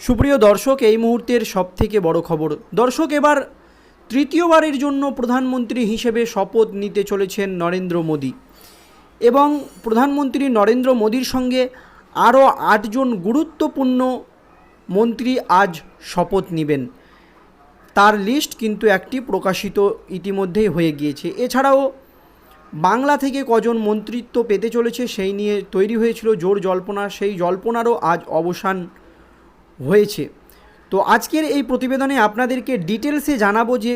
সুপ্রিয় দর্শক, এই মুহূর্তের সবথেকে বড় খবর। দর্শক, এবার তৃতীয়বারের জন্য প্রধানমন্ত্রী হিসেবে শপথ নিতে চলেছেন নরেন্দ্র মোদী। এবং প্রধানমন্ত্রী নরেন্দ্র মোদীর সঙ্গে আরও আটজন গুরুত্বপূর্ণ মন্ত্রী আজ শপথ নেবেন। তার লিস্ট কিন্তু একটি প্রকাশিত ইতিমধ্যেই হয়ে গিয়েছে। এছাড়াও বাংলা থেকে কজন মন্ত্রিত্ব পেতে চলেছে সেই নিয়ে তৈরি হয়েছিল জোর জল্পনা। সেই জল্পনারও আজ অবসান হয়েছে। তো আজকের এই প্রতিবেদনে আপনাদেরকে ডিটেলসে জানাব যে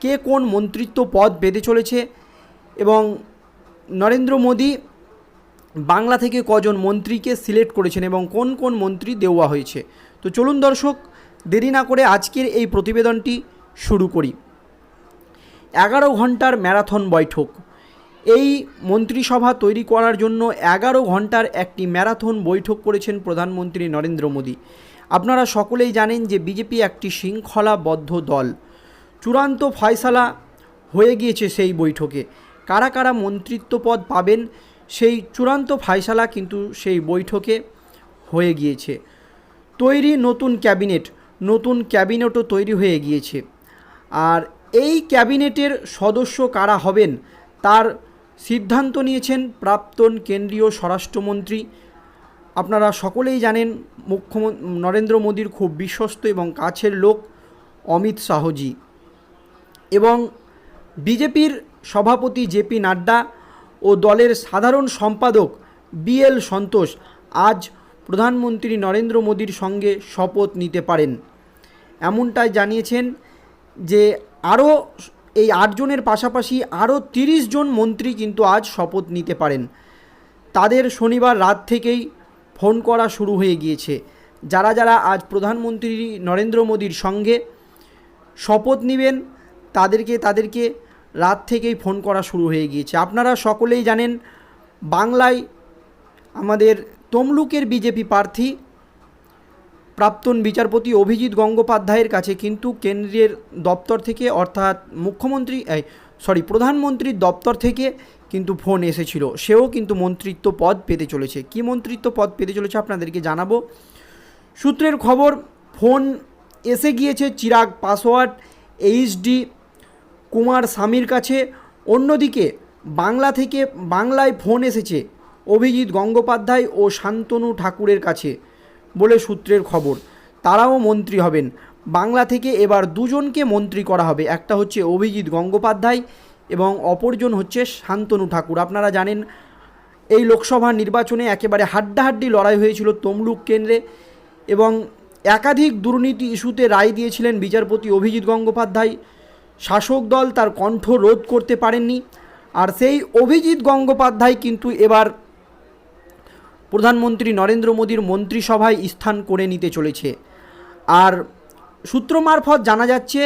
কে কোন মন্ত্রিত্ব পদ পেতে চলেছে এবং নরেন্দ্র মোদী বাংলা থেকে কজন মন্ত্রীকে সিলেক্ট করেছেন এবং কোন কোন মন্ত্রী দেওয়া হয়েছে। তো চলুন দর্শক, দেরি না করে আজকের এই প্রতিবেদনটি শুরু করি। এগারো ঘণ্টার ম্যারাথন বৈঠক। এই মন্ত্রিসভা তৈরি করার জন্য এগারো ঘণ্টার একটি ম্যারাথন বৈঠক করেছেন প্রধানমন্ত্রী নরেন্দ্র মোদী। আপনারা সকলেই জানেন যে বিজেপি একটি শৃঙ্খলাবদ্ধ দল। চূড়ান্ত ফয়সালা হয়ে গিয়েছে সেই বৈঠকে। কারা কারা মন্ত্রিত্ব পদ পাবেন, সেই চূড়ান্ত ফয়সালা কিন্তু সেই বৈঠকে হয়ে গিয়েছে। তৈরি নতুন ক্যাবিনেট, নতুন ক্যাবিনেটও তৈরি হয়ে গিয়েছে। আর এই ক্যাবিনেটের সদস্য কারা হবেন, তার সিদ্ধান্ত নিয়েছেন প্রাক্তন কেন্দ্রীয় স্বরাষ্ট্রমন্ত্রী আপনারা সকলেই জানেন মুখ্যমন্ত্রী নরেন্দ্র মোদীর খুব বিশ্বস্ত এবং কাছের লোক অমিত শাহজি এবং বিজেপির সভাপতি জেপি নাড্ডা ও দলের সাধারণ সম্পাদক বিএল সন্তোষ আজ প্রধানমন্ত্রী নরেন্দ্র মোদীর সঙ্গে শপথ নিতে পারেন। এমনটাই জানিয়েছেন যে আরও এই আটজনের পাশাপাশি আরও তিরিশ জন মন্ত্রী কিন্তু আজ শপথ নিতে পারেন। তাদের শনিবার রাত থেকেই ফোন করা শুরু হয়ে গিয়েছে। যারা যারা আজ প্রধানমন্ত্রী নরেন্দ্র মোদীর সঙ্গে শপথ নেবেন, তাদেরকে তাদেরকে রাত থেকেই ফোন করা শুরু হয়ে গিয়েছে। আপনারা সকলেই জানেন, বাংলায় আমাদের তমলুকের বিজেপি প্রার্থী, প্রাক্তন বিচারপতি অভিজিৎ গঙ্গোপাধ্যায়ের কাছে কিন্তু কেন্দ্রের দপ্তর থেকে অর্থাৎ মুখ্যমন্ত্রী সরি প্রধানমন্ত্রীর দপ্তর থেকে কিন্তু ফোন এসেছিল। সেও কিন্তু মন্ত্রিত্ব পদ পেতে চলেছে। কি মন্ত্রিত্ব পদ পেতে চলেছে আপনাদেরকে জানাব। সূত্রের খবর, ফোন এসে গিয়েছে চিরাগ পাসওয়ার্ড, এইচডি কুমার স্বামীর কাছে। অন্যদিকে, বাংলা থেকে বাংলায় ফোন এসেছে অভিজিৎ গঙ্গোপাধ্যায় ও শান্তনু ঠাকুরের কাছে বলে সূত্রের খবর। তারাও মন্ত্রী হবেন। বাংলা থেকে এবার দুজনকে মন্ত্রী করা হবে। একটা হচ্ছে অভিজিৎ গঙ্গোপাধ্যায় এবং অপরজন হচ্ছে শান্তনু ঠাকুর। আপনারা জানেন, এই লোকসভা নির্বাচনে একেবারে হাড্ডাহাড্ডি লড়াই হয়েছিল তমলুক কেন্দ্রে এবং একাধিক দুর্নীতি ইস্যুতে রায় দিয়েছিলেন বিচারপতি অভিজিৎ গঙ্গোপাধ্যায়। শাসক দল তার কণ্ঠ রোধ করতে পারেননি। আর সেই অভিজিৎ গঙ্গোপাধ্যায় কিন্তু এবার প্রধানমন্ত্রী নরেন্দ্র মোদীর মন্ত্রিসভায় স্থান করে নিতে চলেছে। আর সূত্র মারফত জানা যাচ্ছে,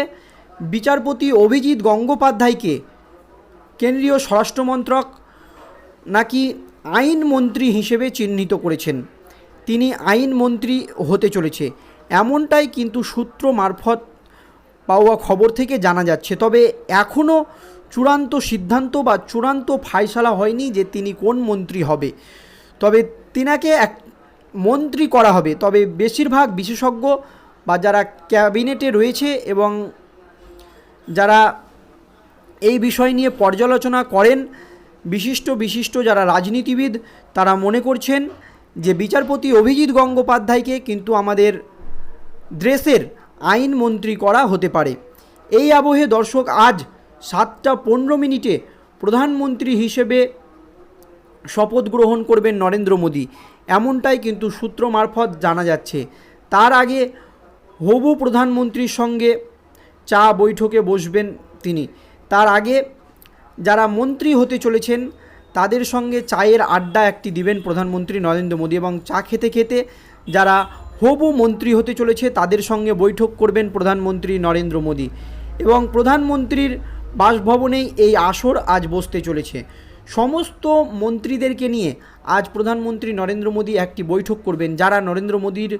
বিচারপতি অভিজিৎ গঙ্গোপাধ্যায়কে কেন্দ্রীয় স্বরাষ্ট্রমন্ত্রক নাকি আইনমন্ত্রী হিসেবে চিহ্নিত করেছেন। তিনি আইনমন্ত্রী হতে চলেছে। এমনটাই কিন্তু সূত্র মারফত পাওয়া খবর থেকে জানা যাচ্ছে। তবে এখনও চূড়ান্ত সিদ্ধান্ত বা চূড়ান্ত ফায়সালা হয়নি যে তিনি কোন মন্ত্রী হবে। তবে তিনাকে এক মন্ত্রী করা হবে। তবে বেশিরভাগ বিশেষজ্ঞ বা যারা ক্যাবিনেটে রয়েছে এবং যারা এই বিষয় নিয়ে পর্যালোচনা করেন বিশিষ্ট বিশিষ্ট যারা রাজনীতিবিদ, তারা মনে করছেন যে বিচারপতি অভিজিৎ গঙ্গোপাধ্যায়কে কিন্তু আমাদের দেশের আইনমন্ত্রী করা হতে পারে। এই আবহে দর্শক আজ সাতটা পনেরো মিনিটে প্রধানমন্ত্রী হিসেবে শপথ গ্রহণ করবেন নরেন্দ্র মোদী। এমনটাই কিন্তু সূত্র মারফত জানা যাচ্ছে। তার আগে হবু প্রধানমন্ত্রীর সঙ্গে চা বৈঠকে বসবেন তিনি। তার আগে যারা মন্ত্রী হতে চলেছেন, তাদের সঙ্গে চায়ের আড্ডা একটি দিবেন প্রধানমন্ত্রী নরেন্দ্র মোদী এবং চা খেতে খেতে যারা হবু মন্ত্রী হতে চলেছে, তাদের সঙ্গে বৈঠক করবেন প্রধানমন্ত্রী নরেন্দ্র মোদী এবং প্রধানমন্ত্রীর বাসভবনেই এই আসর আজ বসতে চলেছে। সমস্ত মন্ত্রীদেরকে নিয়ে আজ প্রধানমন্ত্রী নরেন্দ্র মোদী একটি বৈঠক করবেন, যারা নরেন্দ্র মোদীর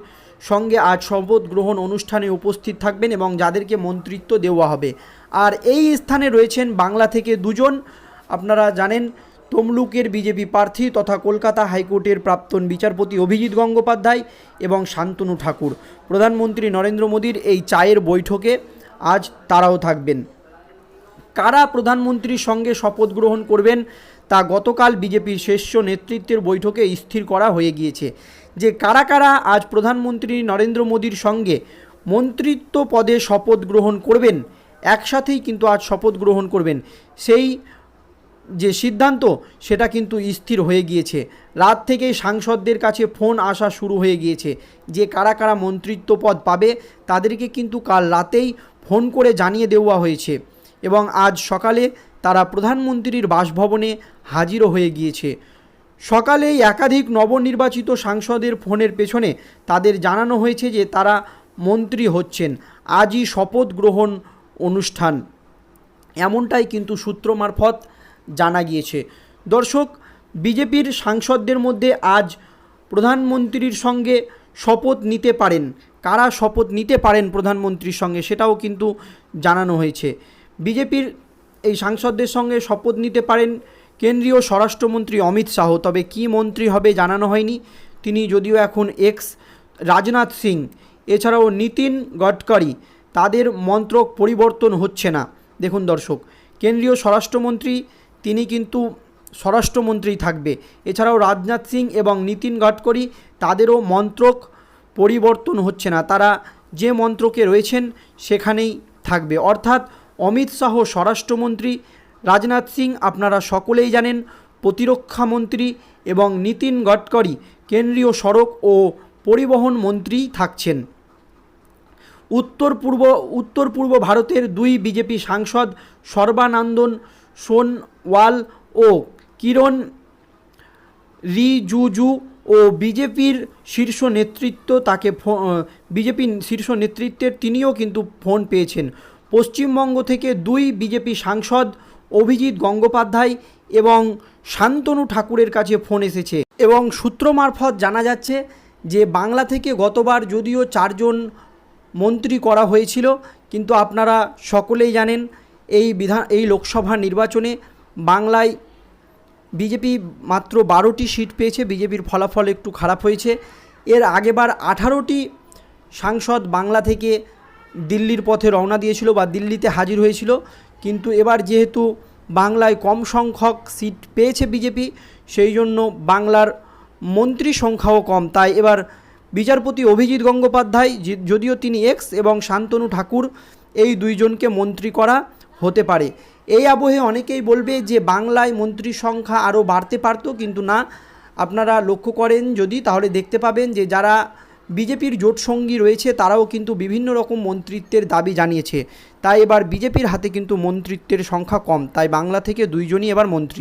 সঙ্গে আজ শপথ গ্রহণ অনুষ্ঠানে উপস্থিত থাকবেন এবং যাদেরকে মন্ত্রিত্ব দেওয়া হবে। আর এই স্থানে রয়েছেন বাংলা থেকে দুজন, আপনারা জানেন, তমলুকের বিজেপি প্রার্থী তথা কলকাতা হাইকোর্টের প্রাক্তন বিচারপতি অভিজিৎ গঙ্গোপাধ্যায় এবং শান্তনু ঠাকুর। প্রধানমন্ত্রী নরেন্দ্র মোদীর এই চায়ের বৈঠকে আজ তারাও থাকবেন। কারা প্রধানমন্ত্রীর সঙ্গে শপথ গ্রহণ করবেন তা গতকাল বিজেপির শীর্ষ নেতৃত্বের বৈঠকে স্থির করা হয়ে গিয়েছে। যে কারা কারা আজ প্রধানমন্ত্রী নরেন্দ্র মোদীর সঙ্গে মন্ত্রিত্ব পদে শপথ গ্রহণ করবেন, একসাথেই কিন্তু আজ শপথ গ্রহণ করবেন, সেই যে সিদ্ধান্ত, সেটা কিন্তু স্থির হয়ে গিয়েছে। রাত থেকেই সাংসদদের কাছে ফোন আসা শুরু হয়ে গিয়েছে যে কারা কারা মন্ত্রিত্ব পদ পাবে, তাদেরকে কিন্তু কাল রাতেই ফোন করে জানিয়ে দেওয়া হয়েছে। এবং আজ সকালে তারা প্রধানমন্ত্রীর বাসভবনে হাজিরও হয়ে গিয়েছে। সকালেই একাধিক নবনির্বাচিত সাংসদের ফোনের পেছনে তাদের জানানো হয়েছে যে তারা মন্ত্রী হচ্ছেন। আজই শপথ গ্রহণ অনুষ্ঠান। এমনটাই কিন্তু সূত্র মারফত জানা গিয়েছে। দর্শক, বিজেপির সাংসদদের মধ্যে আজ প্রধানমন্ত্রীর সঙ্গে শপথ নিতে পারেন। কারা শপথ নিতে পারেন প্রধানমন্ত্রীর সঙ্গে সেটাও কিন্তু জানানো হয়েছে। বিজেপির এই সাংসদদের সঙ্গে শপথ নিতে পারেন কেন্দ্রীয় স্বরাষ্ট্রমন্ত্রী অমিত শাহ, তবে কী মন্ত্রী হবে জানানো হয়নি। তিনি যদিও এখন এক্স রাজনাথ সিং, এছাড়াও নীতিন গডকারি, তাদের মন্ত্রক পরিবর্তন হচ্ছে না। দেখুন দর্শক, কেন্দ্রীয় স্বরাষ্ট্রমন্ত্রী, তিনি কিন্তু স্বরাষ্ট্রমন্ত্রী থাকবে। এছাড়াও রাজনাথ সিং এবং নীতিন গডকরি, তাদেরও মন্ত্রক পরিবর্তন হচ্ছে না। তারা যে মন্ত্রকে রয়েছেন, সেখানেই থাকবে। অর্থাৎ অমিত শাহ স্বরাষ্ট্রমন্ত্রী। রাজনাথ সিং আপনারা সকলেই জানেন, প্রতিরক্ষা মন্ত্রী এবং নীতিন গডকরি কেন্দ্রীয় সড়ক ও পরিবহন মন্ত্রী থাকছেন। উত্তর পূর্ব উত্তর পূর্ব ভারতের দুই বিজেপি সাংসদ সর্বানন্দন সোনওয়াল ও কিরণ রিজুজু ও বিজেপির শীর্ষ নেতৃত্ব তাকে বিজেপির শীর্ষ নেতৃত্বের তিনিও কিন্তু ফোন পেয়েছেন। পশ্চিমবঙ্গ থেকে দুই বিজেপি সাংসদ অভিজিৎ গঙ্গোপাধ্যায় এবং শান্তনু ঠাকুরের কাছে ফোন এসেছে এবং সূত্র মারফত জানা যাচ্ছে যে বাংলা থেকে গতবার যদিও চারজন মন্ত্রী করা হয়েছিল, কিন্তু আপনারা সকলেই জানেন এই বিধান, এই লোকসভা নির্বাচনে বাংলায় বিজেপি মাত্র বারোটি সিট পেয়েছে, বিজেপির ফলাফল একটু খারাপ হয়েছে। এর আগেবার আঠারোটি সাংসদ বাংলা থেকে দিল্লির পথে রওনা দিয়েছিল বা দিল্লিতে হাজির হয়েছিল। কিন্তু এবার যেহেতু বাংলায় কম সংখ্যক সিট পেয়েছে বিজেপি, সেই জন্য বাংলার মন্ত্রী সংখ্যাও কম। তাই এবার বিচারপতি অভিজিৎ গঙ্গোপাধ্যায় যদিও তিনি এক্স এবং শান্তনু ঠাকুর, এই দুইজনকে মন্ত্রী করা হতে পারে। এই আবহে অনেকেই বলবে যে বাংলায় মন্ত্রীর সংখ্যা আরও বাড়তে পারতো, কিন্তু না। আপনারা লক্ষ্য করেন যদি, তাহলে দেখতে পাবেন যে যারা বিজেপির জোটসঙ্গী রয়েছে, তারাও কিন্তু বিভিন্ন রকম মন্ত্রিত্বের দাবি জানিয়েছে। তাই এবার বিজেপির হাতে কিন্তু মন্ত্রিত্বের সংখ্যা কম, তাই বাংলা থেকে দুইজনই এবার মন্ত্রী।